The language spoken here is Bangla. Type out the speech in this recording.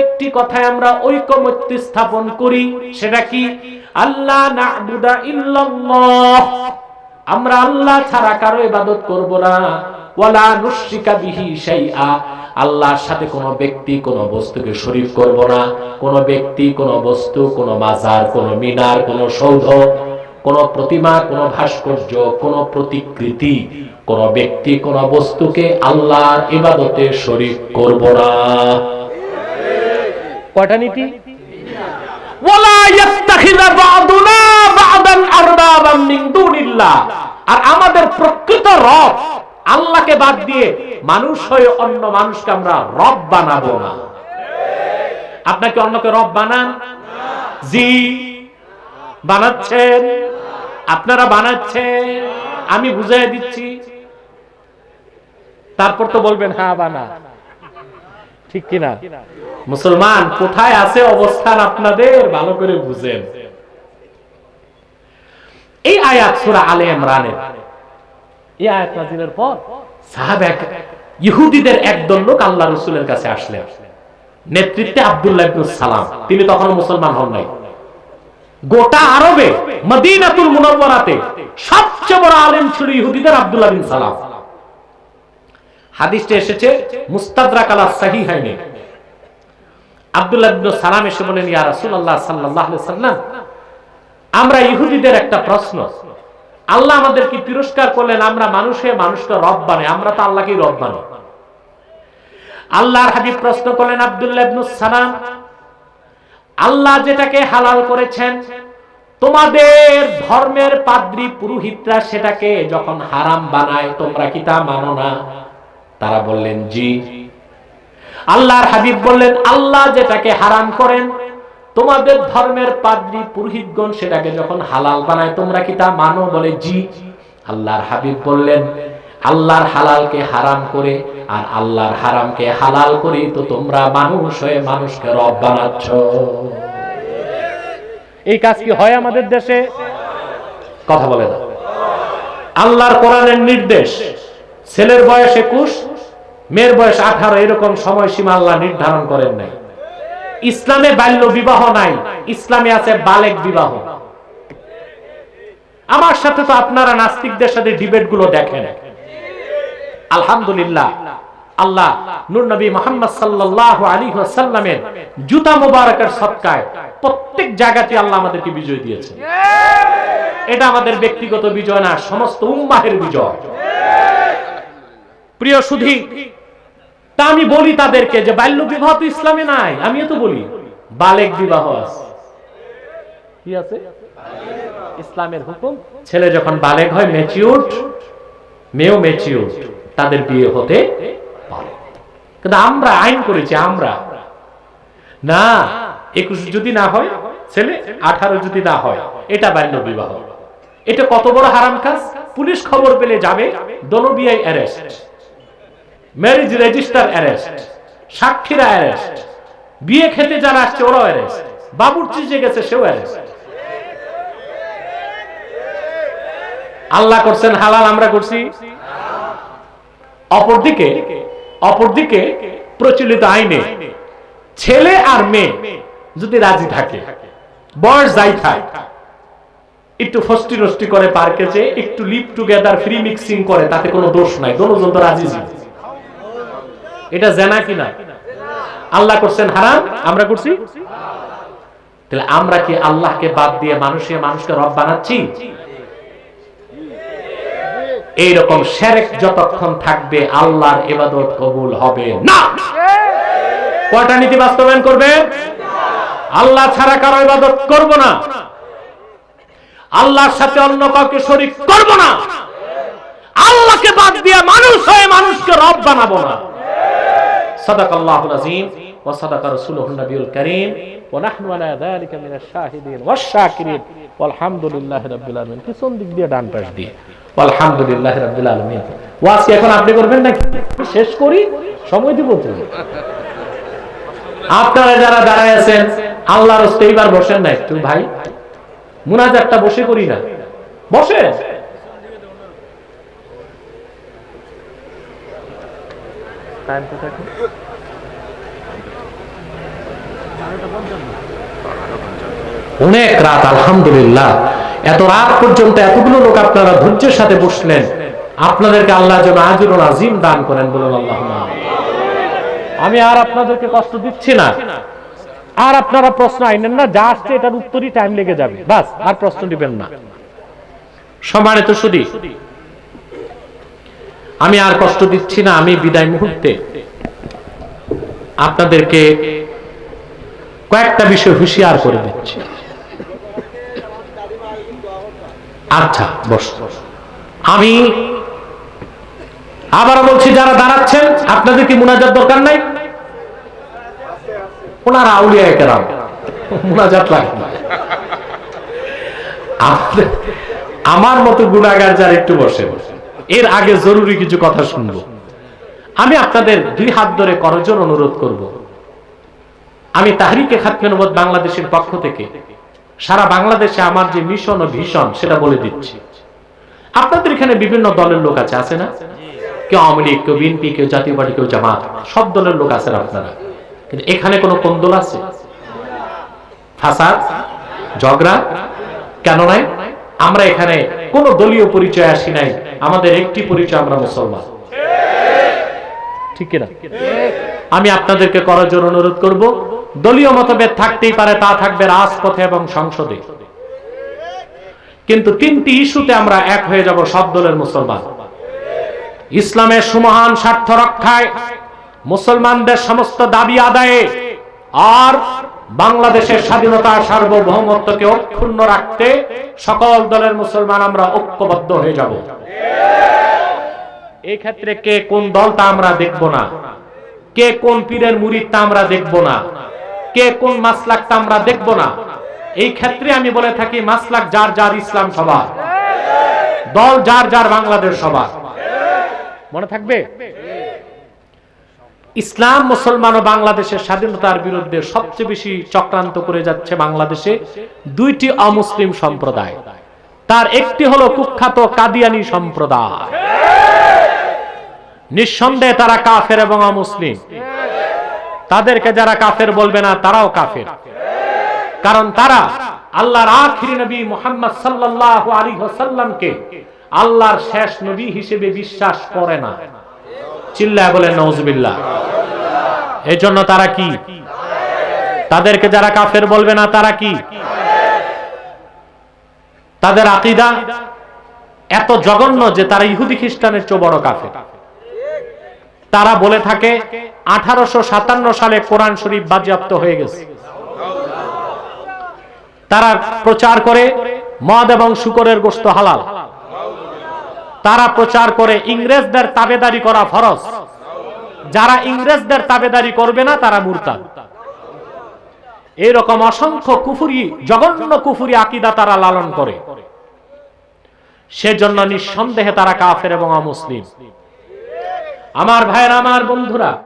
একটি কথায় আমরা ঐকমত্য স্থাপন করি, সেটা কি? আল্লাহ না'বুদা আমরা আল্লাহ ছাড়া কারও ইবাদত করব না। ওয়ালা নুশরিকা বিহি শাইআ। আল্লাহর সাথে কোনো ব্যক্তি কোনো বস্তুকে শরীক করব না। কোনো ব্যক্তি, কোনো বস্তু, কোনো মাজার, কোনো মিনার, কোনো সৌধ, কোনো প্রতিমা, কোনো ভাস্কর্য, কোনো প্রতিকৃতি, কোনো ব্যক্তি, কোনো বস্তুকে আল্লাহর ইবাদতে শরীক করব না। কয়টা নীতি? আর আমাদের প্রকৃত রব আল্লাহকে বাদ দিয়ে মানুষ হয়ে অন্য মানুষকে আমরা রব বানাবো না। আপনাকে অন্যকে রব বানান? জি। বানাচ্ছেন। আপনারা বানাচ্ছেন। আমি বুঝাই দিচ্ছি। তারপর তো বলবেন হ্যাঁ বানা। ঠিক কিনা? মুসলমান কোথায় আছে অবস্থান আপনাদের? ভালো করে বুঝেন। এই আয়াত সূরা আলে ইমরানের। এই আয়াত নাযিলের পর? সাহাবা ইহুদিদের একদল লোক আল্লাহ রাসূলের কাছে আসলেন। নেতৃত্বে আব্দুল্লাহ ইবনে সালাম। তিনি তখন মুসলমান হন নাই। গোটা আরবে মদিনাতুল মুনাওয়ারাতে সবচেয়ে বড় আলেম ছিল ইহুদিদের আব্দুল্লাহ বিন সালাম। হাদিসটা এসেছে মুস্তাদরাক আলা সাহিহাইনে আব্দুল্লাহ ইবনে সালাম এসে বলেন ইয়া রাসূলুল্লাহ সাল্লাল্লাহু আলাইহি সাল্লাম আমরা ইহুদিদের একটা প্রশ্ন। আল্লাহ আমাদেরকে তিরস্কার করলেন, আমরা মানুষে মানুষকে রব বানাই, আমরা তো আল্লাহকেই রব বানাই। আল্লাহর হাবিব প্রশ্ন করলেন, আব্দুল্লাহ ইবনে সালাম, আল্লাহ যেটাকে হালাল করেছেন, তোমাদের ধর্মের পাদ্রী পুরোহিতরা সেটাকে যখন হারাম বানায়, তোমরা কি তা মানো না? তারা বললেন, জি। আল্লাহর হাবিব বললেন, আল্লাহ যেটাকে হারাম করেন, তোমাদের ধর্মের পাদ্রী পুরোহিতগণ সেটাকে যখন হালাল বানায়, তোমরা কি তা মানো? বলে, জি। আল্লাহর হাবিব বললেন, আল্লাহর হালালকে হারাম করে আর আল্লাহর হারামকে হালাল করে তো তোমরা মানুষ হয়ে মানুষকে রব বানাচ্ছ। এই কাজ কি হয় আমাদের দেশে? কথা বলে না আল্লাহর কোরআনের নির্দেশ, ছেলের বয়স একুশ মেয়ের বয়স আঠারো, এরকম সময়সীমা আল্লাহ নির্ধারণ করেন নাই। ইসলামে বাল্য বিবাহ নাই, ইসলামে আছে বালেক বিবাহ। আমার সাথে তো আপনারা নাস্তিকদের সাথে ডিবেটগুলো দেখেন। আলহামদুলিল্লাহ, আল্লাহ নূর নবী মোহাম্মদ সাল্লাল্লাহু আলাইহি ওয়াসাল্লামের জুতা মোবারকের সদকায় প্রত্যেক জায়গাতে আল্লাহ আমাদেরকে বিজয় দিয়েছে এটা আমাদের ব্যক্তিগত বিজয় না, সমস্ত উম্মাহের বিজয়। প্রিয় সুধী, তা আমি বলি তাদেরকে যে বাল্য বিবাহ তো ইসলামে নাই, আমিও তো বলি। বালেক বিবাহ কি আছে? ইসলামের হুকুম, ছেলে যখন বালেক হয় ম্যাচিউর মেয়েও ম্যাচিউর তাদের বিয়ে হতে পারে। কিন্তু আমরা আইন করেছি, আমরা। না, একুশ যদি না হয়, ছেলে, আঠারো যদি না হয়, এটা বাল্য বিবাহ। এটা কত বড় হারাম কাজ? পুলিশ খবর পেলে যাবে দনবিয়াই অ্যারেস্ট ম্যারেজ রেজিস্টার অ্যারেস্ট সাক্ষীরা অ্যারেস্ট বিয়ে খেতে যারা আসছে ওরাও অ্যারেস্ট বাবুর্চি যে গেছে সেও অ্যারেস্ট আল্লাহ করছেন হালাল, আমরা করছি। অপরদিকে অপরদিকে প্রচলিত আইনে ছেলে আর মেয়ে যদি রাজি থাকে, বয়স যাই থাক, একটু ফস্টি নষ্টি করে পার্কে যে একটু লিভ টুগেদার ফ্রি মিক্সিং করে, তাতে কোনো দোষ নাই, দোনোজন তো রাজি ছিল এটা জেনা কিনা? আল্লাহ করছেন হারাম, আমরা করছি? তাহলে আমরা কি আল্লাহকে বাদ দিয়ে মানুষে মানুষকে রব বানাচ্ছি? এইরকম সেরেক যতক্ষণ থাকবে, আল্লাহর ইবাদত কবুল হবে না। কয়টা নীতি বাস্তবায়ন করবে? আল্লাহ ছাড়া কারও ইবাদত করব না। আল্লাহর সাথে অন্য কাউকে শরীক করব না। আল্লাহকে বাদ দিয়ে মানুষ হয়ে মানুষকে রব বানাবো না। صدق الله العظيم وصدق رسوله النبي الكريم ونحن على ذلك من الشاهدين والشاكرين والحمد لله رب العالمين পিছন দিক দিয়ে ডান পাশ দিয়ে والحمد لله رب العالمين ওয়াজ কি এখন আপনি করবেন নাকি শেষ করি সময় দিব তো আপনারা যারা দাঁড়ায় আছেন আল্লাহর হস্তে এইবার বসেন না একটু ভাই মুনাজাতটা বসে করি না বসে টাইম কোথায় অনেক রাত, আলহামদুলিল্লাহ। এত রাত পর্যন্ত এতগুলো লোক আপনারা ধৈর্যের সাথে বসলেন। আপনাদেরকে আল্লাহ যেন আজরুল আজিম দান করেন বলুন আল্লাহ আমি আর আপনাদেরকে কষ্ট দিচ্ছি না। আর আপনারা প্রশ্ন আইনেন না, যা আসছে এটার উত্তরই টাইম লেগে যাবে। বাস, আর প্রশ্ন দিবেন না। সম্মানিত শুধু আমি আর কষ্ট দিচ্ছি না, আমি বিদায় মুহূর্তে আপনাদেরকে কয়েকটা বিষয় হুঁশিয়ার করে দিচ্ছি। আচ্ছা বস। আমি আবার বলছি, যারা দাঁড়াচ্ছেন, আপনাদের কি মুনাজাত দরকার নাই? ওনারা আউলিয়া কেরাম। মুনাজাত লাগবে আমার মতো গুণাগার যারা একটু বসে বসে এর আগে জরুরি কিছু কথা শুনব। আমি আপনাদের দুই হাত ধরে করজোর অনুরোধ করব। আমি তাহরিকে খাতমে নবদ বাংলাদেশের পক্ষ থেকে সারা বাংলাদেশে আমার যে মিশন ও ভীষণ, সেটা বলে দিচ্ছি। আপনাদের এখানে বিভিন্ন দলের লোক আছে আছে না? কেউ আওয়ামী লীগ, কেউ বিএনপি কেউ জাতীয় পার্টি, কেউ জামাত, সব দলের লোক আছেন আপনারা। কিন্তু এখানে কোনো কোন্দল আছে? ফাসাদ? ঝগড়া? কেন নাই? আমরা এখানে কোনো দলীয় পরিচয় আসি নাই। আমাদের একটি পরিচয়, আমরা মুসলমান। ঠিক কিনা? আমি আপনাদেরকে করার জন্য অনুরোধ করব দলীয় মতভেদ থাকতেই পারে, তা থাকবে রাজপথে এবং সংসদে। কিন্তু তিনটি ইস্যুতে আমরা এক হয়ে যাব সব দলের মুসলমান। ইসলামের সুমহান স্বার্থ রক্ষায় মুসলমানদের সমস্ত দাবি আদায়ে আর বাংলাদেশের স্বাধীনতা সার্বভৌমত্বকে অক্ষুণ্ণ রাখতে সকল দলের মুসলমান আমরা ঐক্যবদ্ধ হয়ে যাব। এই ক্ষেত্রে কে কোন দল তা আমরা দেখব না। কে কোন পীরের তা আমরা দেখব না। কে কোন মাসলাক তা আমরা দেখব না। এই ক্ষেত্রে আমি বলে থাকি মাসলাক যার যার ইসলাম সবার। দল যার যার বাংলাদেশ সবার। মনে থাকবে? ইসলাম, মুসলমান ও বাংলাদেশের স্বাধীনতার বিরুদ্ধে সবচেয়ে বেশি চক্রান্ত করে যাচ্ছে বাংলাদেশে দুইটি অমুসলিম সম্প্রদায়। তার একটি হলো কুখ্যাত কাদিয়ানি সম্প্রদায়। নিঃসন্দেহে তারা কাফের এবং অমুসলিম। তাদেরকে যারা কাফের বলবে না, তারাও কাফের। কারণ তারা আল্লাহর আখিরি নবী মুহাম্মদ সাল্লাল্লাহু আলাইহি ওয়াসাল্লামকে আল্লাহর শেষ নবী হিসেবে বিশ্বাস করে না। চিল্লায় বলেন নওজুবিল্লাহ এই জন্য তারা কি? তাদেরকে যারা কাফের বলবে না, তারা কি? তাদের আকিদা এত জঘন্য যে তারা ইহুদি খ্রিস্টানের চেয়ে বড় কাফের। তারা বলে থাকে আঠারোশো সাতান্ন সালে কোরআন শরীফ বাজেয়াপ্ত হয়ে গেছে। তারা প্রচার করে মদ এবং শুকরের গোস্ত হালাল। তারা প্রচার করে ইংরেজদের তাবেদারি করা ফরজ। যারা ইংরেজদের তাবেদারি করবে না, তারা মুরতাদ। এরকম অসংখ্য কুফুরি, জঘন্য কুফুরি আকিদা তারা লালন করে। সেজন্য নিঃসন্দেহে তারা কাফের এবং অমুসলিম। আমার ভাইয়ের, আমার বন্ধুরা